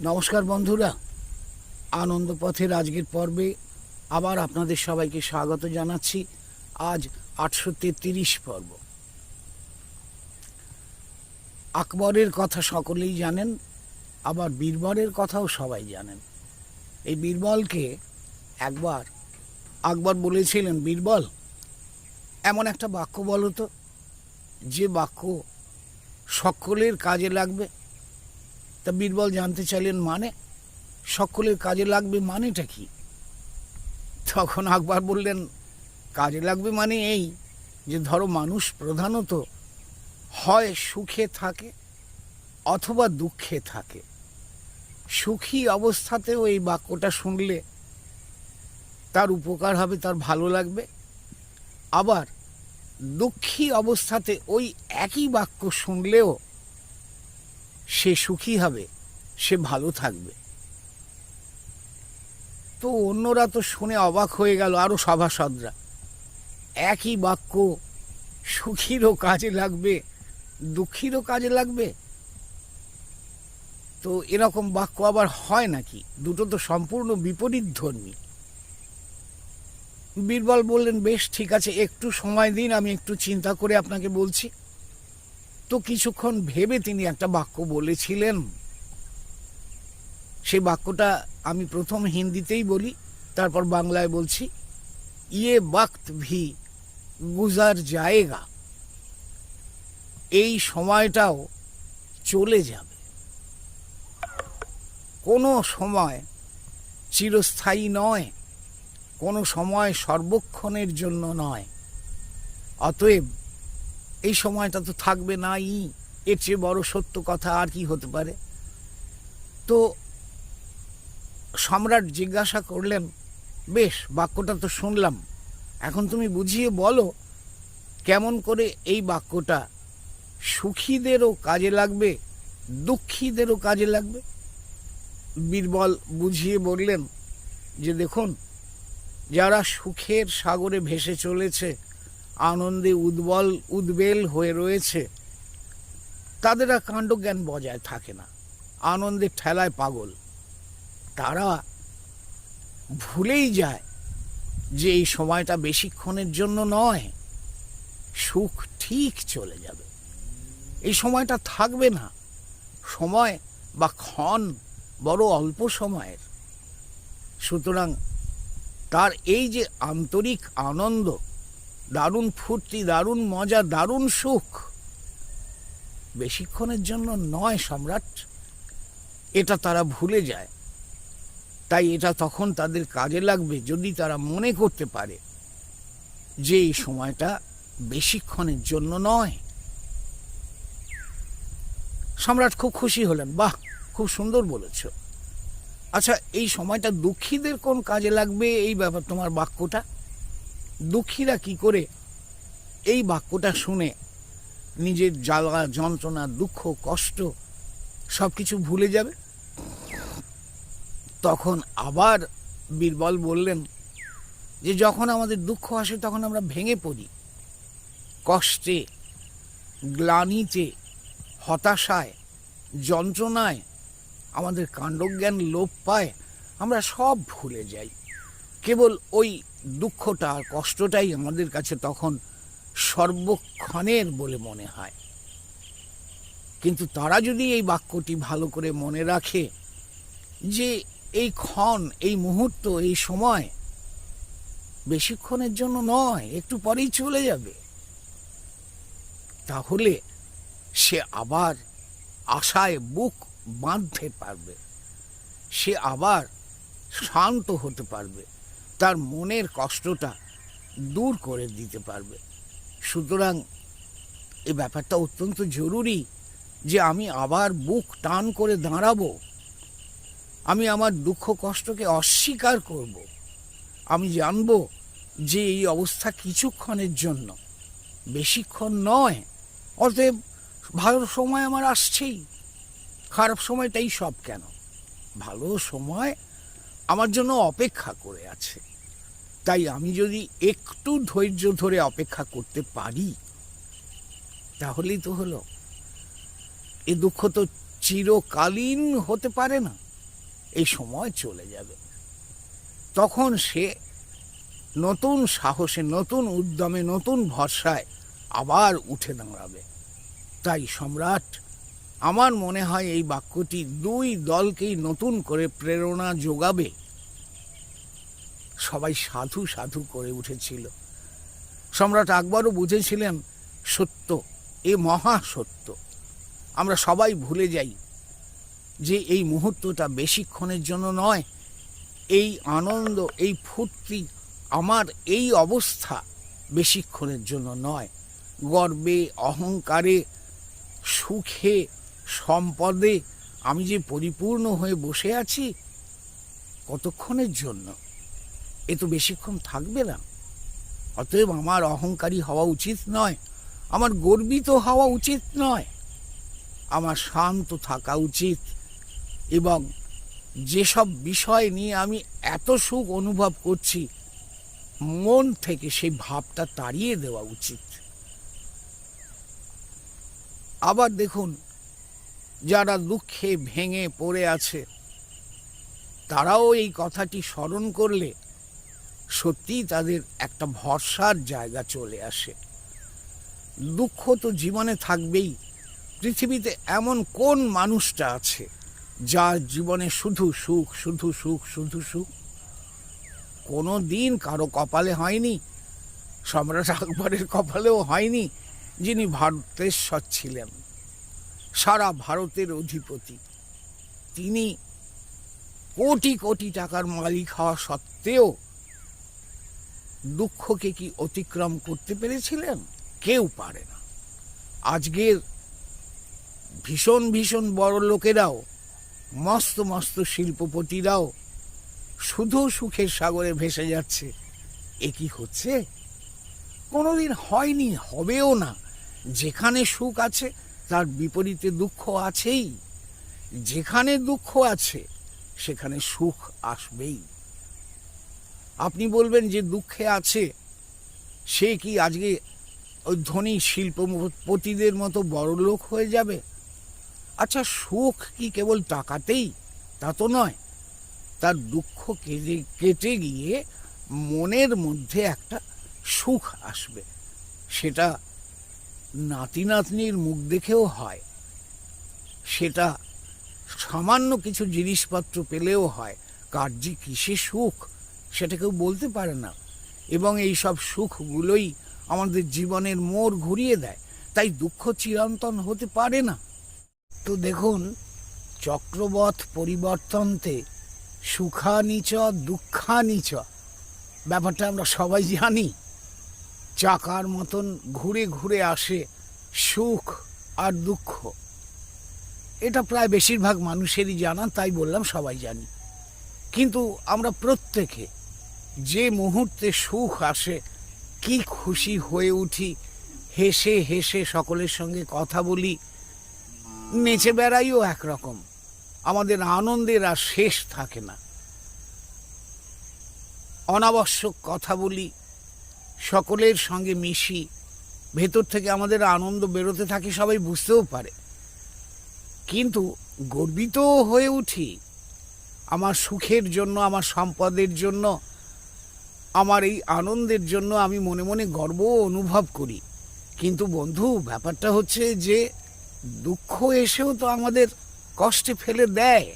নমস্কার বন্ধুরা। আনন্দ পথের আজকের পর্বে আবার আপনাদের সবাইকে স্বাগত জানাচ্ছি। আজ আটশো তেত্রিশ পর্ব। আকবরের কথা সকলেই জানেন, আবার বীরবলের কথাও সবাই জানেন। এই বীরবলকে একবার, আকবর বলেছিলেন, বীরবল, এমন একটা বাক্য বলো তো, যে বাক্য সকলের কাজে লাগবে তা বীরবল জানতে চাইলেন মানে? সকলের কাজে লাগবে মানেটা কি? তখন আকবর বললেন, কাজে লাগবে মানে এই যে ধরো মানুষ প্রধানত হয় সুখে থাকে অথবা দুঃখে থাকে। সুখী অবস্থাতেও এই বাক্যটা শুনলে তার উপকার হবে, তার ভালো লাগবে। আবার দুঃখী অবস্থাতে ওই একই বাক্য শুনলেও সে সুখী হবে, সে ভালো থাকবে। তো অন্যরা তো শুনে অবাক হয়ে গেল, আরও সভাসদরা। একই বাক্য, সুখীরও কাজে লাগবে, দুঃখীরও কাজে লাগবে? তো এরকম বাক্য আবার হয় নাকি? দুটো তো সম্পূর্ণ বিপরীত ধর্মী বীরবল বললেন, বেশ, ঠিক আছে, একটু সময় দিন, আমি একটু চিন্তা করে আপনাকে বলছি। তো কিছুক্ষণ ভেবে তিনি একটা বাক্য বলেছিলেন। সেই বাক্যটা আমি প্রথম হিন্দিতেই বলি, তারপর বাংলায় বলছি ইয়ে বাক্ত ভি গুজার জায়েগা। এই সময়টাও চলে যাবে। কোনো সময় চিরস্থায়ী নয়, কোনো সময় সর্বক্ষণের জন্য নয়। অতএব এই সময়টা তো থাকবে নাই। এর চেয়ে বড় সত্য কথা আর কি হতে পারে? তো সম্রাট জিজ্ঞাসা করলেন, বেশ, বাক্যটা তো শুনলাম। এখন তুমি বুঝিয়ে বলো, কেমন করে এই বাক্যটা সুখীদেরও কাজে লাগবে, দুঃখীদেরও কাজে লাগবে? বীরবল বুঝিয়ে বললেন যে, দেখুন, যারা সুখের সাগরে ভেসে চলেছে আনন্দে উদ্বল, উদ্বেল হয়ে রয়েছে। তাদের আর কাণ্ডজ্ঞান বজায় থাকে না। আনন্দের ঠেলায় পাগল। তারা ভুলেই যায় যে এই সময়টা বেশিক্ষণের জন্য নয়, সুখ ঠিক চলে যাবে। এই সময়টা থাকবে না। সময় বা ক্ষণ বড় অল্প সময়ের। সুতরাং তার এই যে আন্তরিক আনন্দ দারুণ ফুর্তি, দারুণ মজা, দারুণ সুখ। বেশিক্ষণের জন্য নয় সম্রাট, এটা তারা ভুলে যায়। তাই এটা তখন তাদের কাজে লাগবে যদি তারা মনে করতে পারে যে এই সময়টা বেশিক্ষণের জন্য নয়। সম্রাট খুব খুশি হলেন, বাহ, খুব সুন্দর বলেছ। আচ্ছা এই সময়টা দুঃখীদের কোন কাজে লাগবে? এই ব্যাপার, তোমার বাক্যটা? দুঃখীরা কি করে এই বাক্যটা শুনে নিজের জ্বালা, যন্ত্রণা, দুঃখ, কষ্ট সব কিছু ভুলে যাবে? তখন আবার বীরবল বললেন যে, যখন আমাদের দুঃখ আসে, তখন আমরা ভেঙে পড়ি। কষ্টে, গ্লানিতে, হতাশায়, যন্ত্রণায় আমাদের কাণ্ডজ্ঞান লোপ পায়। আমরা সব ভুলে যাই। কেবল ওই দুঃখটা কষ্টটাই আমাদের কাছে তখন সর্বক্ষণের বলে মনে হয়। কিন্তু তারা যদি এই বাক্যটি ভালো করে মনে রাখে যে এই ক্ষণ, এই মুহূর্ত, এই সময় বেশিক্ষণের জন্য নয়, একটু পরেই চলে যাবে, তাহলে সে আবার আশায় বুক বাঁধতে পারবে, সে আবার শান্ত হতে পারবে। তার মনের কষ্টটা দূর করে দিতে পারবে। সুতরাং এ ব্যাপারটা অত্যন্ত জরুরি যে আমি আবার বুক টান করে দাঁড়াবো। আমি আমার দুঃখ কষ্টকে অস্বীকার করব। আমি জানব যে এই অবস্থা কিছুক্ষণের জন্য, বেশিক্ষণ নয়, অতএব ভালো সময় আমার আসছেই। খারাপ সময়টাই সব কেন? ভালো সময় আমার জন্য অপেক্ষা করে আছে। তাই আমি যদি একটু ধৈর্য ধরে অপেক্ষা করতে পারি, তাহলেই তো হলো। এ দুঃখ তো চিরকালীন হতে পারে না এই সময় চলে যাবে। তখন সে নতুন সাহসে, নতুন উদ্যমে, নতুন ভরসায় আবার উঠে দাঁড়াবে। তাই সম্রাট আমার মনে হয় এই বাক্যটি দুই দলকেই নতুন করে প্রেরণা যোগাবে। সবাই সাধু সাধু করে উঠেছিল। সম্রাট আকবরও বুঝেছিলেন, সত্য, এ মহা সত্য। আমরা সবাই ভুলে যাই যে এই মুহূর্তটা বেশিক্ষণের জন্য নয়, এই আনন্দ, এই ফুর্তি আমার এই অবস্থা বেশিক্ষণের জন্য নয়। গর্বে, অহংকারে, সুখে সম্পদে আমি যে পরিপূর্ণ হয়ে বসে আছি কতক্ষণের জন্য? এ তো বেশিক্ষণ থাকবে না। অতএব আমার অহংকারী হওয়া উচিত নয়, আমার গর্বিত হওয়া উচিত নয়। আমার শান্ত থাকা উচিত এবং যেসব বিষয় নিয়ে আমি এত সুখ অনুভব করছি, মন থেকে সেই ভাবটা তাড়িয়ে দেওয়া উচিত। আবার দেখুন যারা দুঃখে ভেঙে পড়ে আছে, তারাও এই কথাটি স্মরণ করলে সত্যিই তাদের একটা ভরসার জায়গা চলে আসে। দুঃখ তো জীবনে থাকবেই, পৃথিবীতে এমন কোন মানুষটা আছে যার জীবনে শুধু সুখ শুধু সুখ শুধু সুখ? কোনো দিন কারও কপালে হয়নি, সম্রাট আকবরের কপালেও হয়নি যিনি ভারতেশ্বর ছিলেন। সারা ভারতের অধিপতি। তিনি কোটি কোটি টাকার মালিক হওয়া সত্ত্বেও দুঃখকে কি অতিক্রম করতে পেরেছিলেন? কেউ পারে না। আজকের ভীষণ ভীষণ বড় লোকেরাও, মস্ত মস্ত শিল্পপতিরাও শুধু সুখের সাগরে ভেসে যাচ্ছে। এ কি হচ্ছে? কোনোদিন হয়নি, হবেও না। যেখানে সুখ আছে তার বিপরীতে দুঃখ আছেই। যেখানে দুঃখ আছে, সেখানে সুখ আসবেই। আপনি বলবেন যে দুঃখে আছে, সে কি আজকে ওই ধনী শিল্পপতিদের মতো বড় লোক হয়ে যাবে? আচ্ছা সুখ কি কেবল টাকাতেই? তা তো নয়। তার দুঃখ কেটে কেটে গিয়ে মনের মধ্যে একটা সুখ আসবে। সেটা নাতি নাতনির মুখ দেখেও হয়। সেটা সামান্য কিছু জিনিসপত্র পেলেও হয়। কার যে কিসে সুখ, সেটা কেউ বলতে পারে না। এবং এই সব সুখগুলোই আমাদের জীবনের মোড় ঘুরিয়ে দেয়। তাই দুঃখ চিরন্তন হতে পারে না। তো দেখুন, চক্রবৎ পরিবর্তনতে সুখানিচ, দুঃখানিচ, ব্যাপারটা আমরা সবাই জানি। চাকার মতন ঘুরে ঘুরে আসে সুখ আর দুঃখ। এটা প্রায় বেশিরভাগ মানুষেরই জানা, তাই বললাম সবাই জানি। কিন্তু আমরা প্রত্যেকে যে মুহূর্তে সুখ আসে, কি খুশি হয়ে উঠি, হেসে হেসে সকলের সঙ্গে কথা বলি, নেচে বেড়াইও একরকম। আমাদের আনন্দের আর শেষ থাকে না। অনাবশ্যক কথা বলি সকলের সঙ্গে মিশি, ভেতর থেকে আমাদের আনন্দ বেরোতে থাকে সবাই বুঝতেও পারে। কিন্তু গর্বিত হয়ে উঠি, আমার সুখের জন্য, আমার সম্পদের জন্য, আমার এই আনন্দের জন্য আমি মনে মনে গর্ব অনুভব করি। কিন্তু বন্ধু, ব্যাপারটা হচ্ছে যে দুঃখ এসেও তো আমাদের কষ্টে ফেলে দেয়।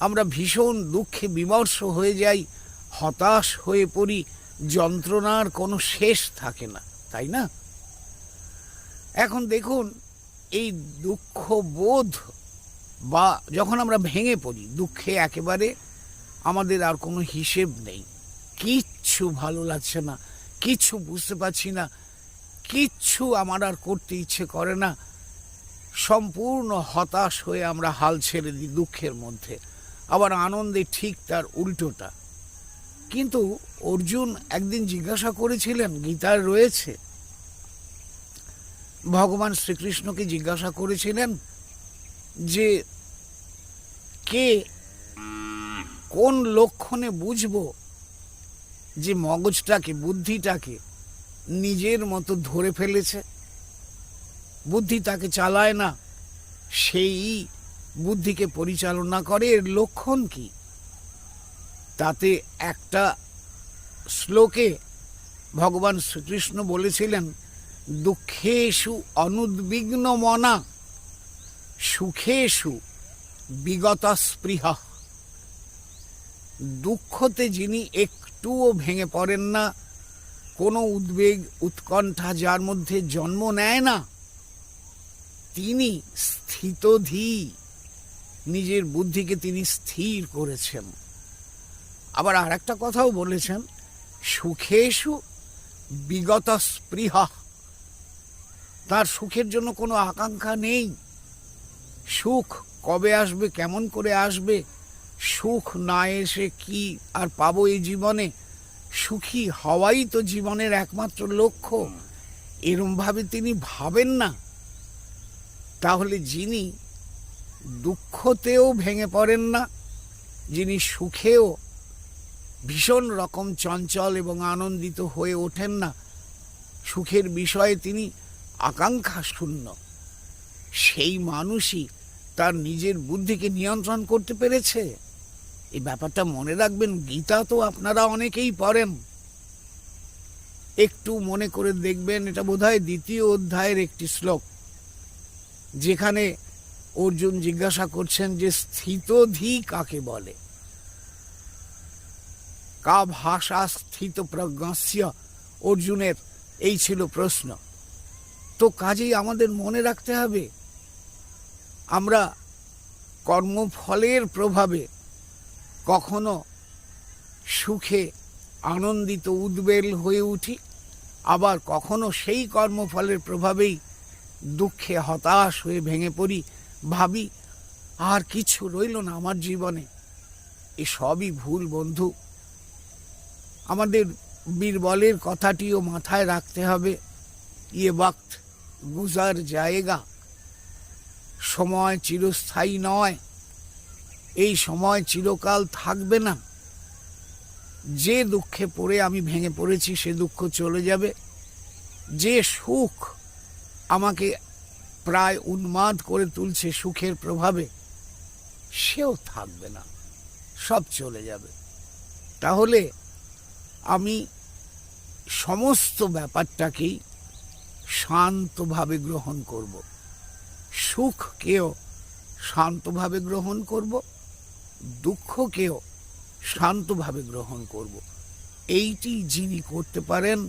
আমরা ভীষণ দুঃখে বিমর্ষ হয়ে যাই, হতাশ হয়ে পড়ি যন্ত্রণার কোনো শেষ থাকে না, তাই না? এখন দেখুন, এই দুঃখ বোধ বা যখন আমরা ভেঙে পড়ি, দুঃখে একেবারে আমাদের আর কোনো হিসেব নেই। কিচ্ছু ভালো লাগছে না, কিচ্ছু বুঝতে পারছি না, কিচ্ছু আমার আর করতে ইচ্ছে করে না। সম্পূর্ণ হতাশ হয়ে আমরা হাল ছেড়ে দিই দুঃখের মধ্যে। আবার আনন্দে ঠিক তার উল্টোটা। কিন্তু অর্জুন একদিন জিজ্ঞাসা করেছিলেন গীতার রয়েছে। ভগবান শ্রীকৃষ্ণকে জিজ্ঞাসা করেছিলেন যে, কে কোন লক্ষণে বুঝব যে মগজটাকে, বুদ্ধিটাকে নিজের মতো ধরে ফেলেছে? বুদ্ধি তাকে চালায় না, সেই বুদ্ধিকে পরিচালনা করে। এর লক্ষণ কি? তাতে একটা শ্লোকে ভগবান শ্রীকৃষ্ণ বলেছিলেন, দুঃখেষু অনুদ্বিগ্ন মনা সুখেষু বিগত স্পৃহ দুঃখতে যিনি একটুও ভেঙে পড়েন না, কোনো উদ্বেগ উৎকণ্ঠা যার মধ্যে জন্ম নেয় না, তিনি স্থিতধী। নিজের বুদ্ধিকে তিনি স্থির করেছেন। আবার আর একটা কথাও বলেছেন সুখেশু বিগত স্পৃহ তার সুখের জন্য কোনো আকাঙ্ক্ষা নেই। সুখ কবে আসবে, কেমন করে আসবে, সুখ না এসে কি আর পাবো এই জীবনে? সুখী হওয়াই তো জীবনের একমাত্র লক্ষ্য। এরমভাবে তিনি ভাবেন না। তাহলে যিনি দুঃখতেও ভেঙে পড়েন না, যিনি সুখেও ভীষণ রকম চঞ্চল এবং আনন্দিত হয়ে ওঠেন না। সুখের বিষয়ে তিনি আকাঙ্ক্ষা শূন্য। সেই মানুষই তার নিজের বুদ্ধিকে নিয়ন্ত্রণ করতে পেরেছে। এই ব্যাপারটা মনে রাখবেন, গীতা তো আপনারা অনেকেই পড়েন। একটু মনে করে দেখবেন, এটা বোধহয় দ্বিতীয় অধ্যায়ের একটি শ্লোক, যেখানে অর্জুন জিজ্ঞাসা করছেন যে স্থিতধি কাকে বলে? কা ভাষা স্থিত প্রজ্ঞাস্য অর্জুনের এই ছিল প্রশ্ন। তো কাজেই আমাদের মনে রাখতে হবে, আমরা কর্মফলের প্রভাবে কখনো সুখে আনন্দিত উদ্বেল হয়ে উঠি, আবার কখনো সেই কর্মফলের প্রভাবেই দুঃখে হতাশ হয়ে ভেঙে পড়ি, ভাবি আর কিছু রইল না আমার জীবনে। এ সবই ভুল বন্ধু। আমাদের বীরবলের কথাটিও মাথায় রাখতে হবে। ইয়ে বক্ত গুজার জায়গা। সময় চিরস্থায়ী নয়। এই সময় চিরকাল থাকবে না। যে দুঃখে পড়ে আমি ভেঙে পড়েছি, সে দুঃখ চলে যাবে। যে সুখ আমাকে প্রায় উন্মাদ করে তুলছে সুখের প্রভাবে, সেও থাকবে না। সব চলে যাবে। তাহলে আমি সমস্ত ব্যাপারটাকেই শান্তভাবে গ্রহণ করব। সুখকেও শান্তভাবে গ্রহণ করব, দুঃখকেও শান্তভাবে গ্রহণ করব। এইটি যিনি করতে পারেন,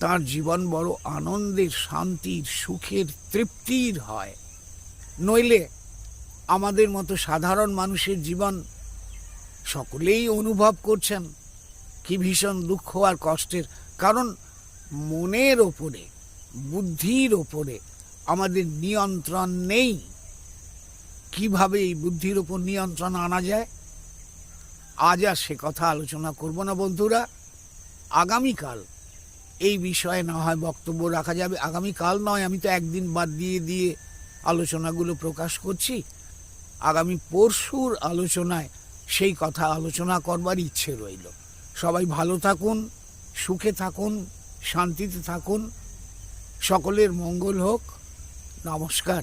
তার জীবন বড় আনন্দের, শান্তির, সুখের, তৃপ্তির হয়। নইলে আমাদের মতো সাধারণ মানুষের জীবন সকলেই অনুভব করছেন। কি ভীষণ দুঃখ আর কষ্টের। কারণ মনের ওপরে, বুদ্ধির ওপরে আমাদের নিয়ন্ত্রণ নেই। কীভাবে এই বুদ্ধির ওপর নিয়ন্ত্রণ আনা যায়? আজ আর সে কথা আলোচনা করব না বন্ধুরা। আগামীকাল এই বিষয়ে না হয় বক্তব্য রাখা যাবে। আগামীকাল নয়, আমি তো একদিন বাদ দিয়ে দিয়ে আলোচনাগুলো প্রকাশ করছি। আগামী পরশুর আলোচনায় সেই কথা আলোচনা করবার ইচ্ছে রইল। সবাই ভালো থাকুন সুখে থাকুন শান্তিতে থাকুন। সকলের মঙ্গল হোক। নমস্কার।